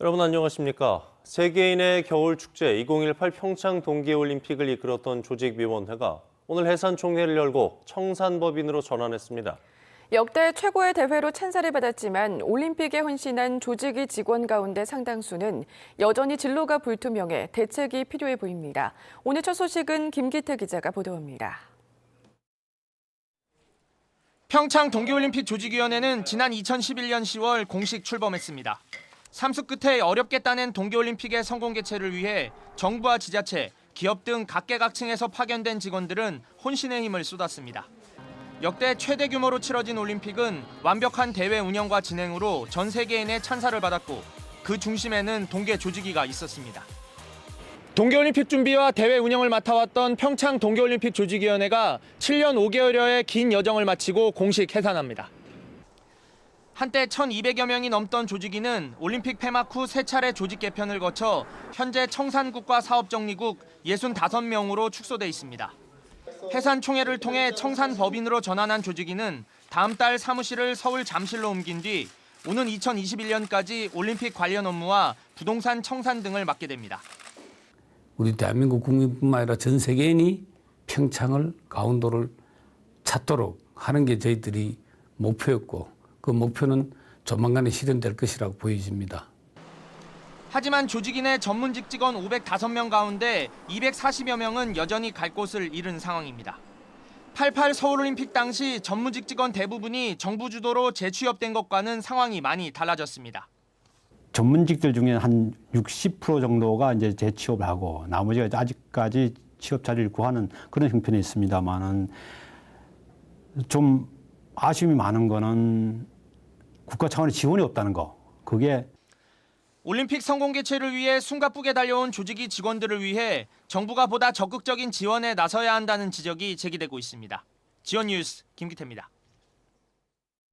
여러분 안녕하십니까? 세계인의 겨울 축제 2018 평창 동계올림픽을 이끌었던 조직위원회가 오늘 해산 총회를 열고 청산법인으로 전환했습니다. 역대 최고의 대회로 찬사를 받았지만 올림픽에 헌신한 조직위 직원 가운데 상당수는 여전히 진로가 불투명해 대책이 필요해 보입니다. 오늘 첫 소식은 김기태 기자가 보도합니다. 평창 동계올림픽 조직위원회는 지난 2011년 10월 공식 출범했습니다. 삼수 끝에 어렵게 따낸 동계올림픽의 성공 개최를 위해 정부와 지자체, 기업 등 각계각층에서 파견된 직원들은 혼신의 힘을 쏟았습니다. 역대 최대 규모로 치러진 올림픽은 완벽한 대회 운영과 진행으로 전 세계인의 찬사를 받았고 그 중심에는 동계 조직위가 있었습니다. 동계올림픽 준비와 대회 운영을 맡아왔던 평창 동계올림픽 조직위원회가 7년 5개월여의 긴 여정을 마치고 공식 해산합니다. 한때 1,200여 명이 넘던 조직위는 올림픽 폐막 후 세 차례 조직 개편을 거쳐 현재 청산국과 사업정리국 65명으로 축소돼 있습니다. 해산 총회를 통해 청산 법인으로 전환한 조직위는 다음 달 사무실을 서울 잠실로 옮긴 뒤 오는 2021년까지 올림픽 관련 업무와 부동산 청산 등을 맡게 됩니다. 우리 대한민국 국민뿐만 아니라 전 세계인이 평창을 가운도를 찾도록 하는 게 저희들이 목표였고 그 목표는 조만간에 실현될 것이라고 보여집니다. 하지만 조직인 의 전문직 직원 505명 가운데 240여 명은 여전히 갈 곳을 잃은 상황입니다. 88 서울올림픽 당시 전문직 직원 대부분이 정부 주도로 재취업된 것과는 상황이 많이 달라졌습니다. 전문직들 중에 한 60% 정도가 이제 재취업을 하고 나머지가 아직까지 취업 자리를 구하는 그런 형편이 있습니다만은 좀 아쉬움이 많은 거는 국가 차원의 지원이 없다는 거. 그게 올림픽 성공 개최를 위해 숨가쁘게 달려온 조직이 직원들을 위해 정부가 보다 적극적인 지원에 나서야 한다는 지적이 제기되고 있습니다. 지원 뉴스 김기태입니다.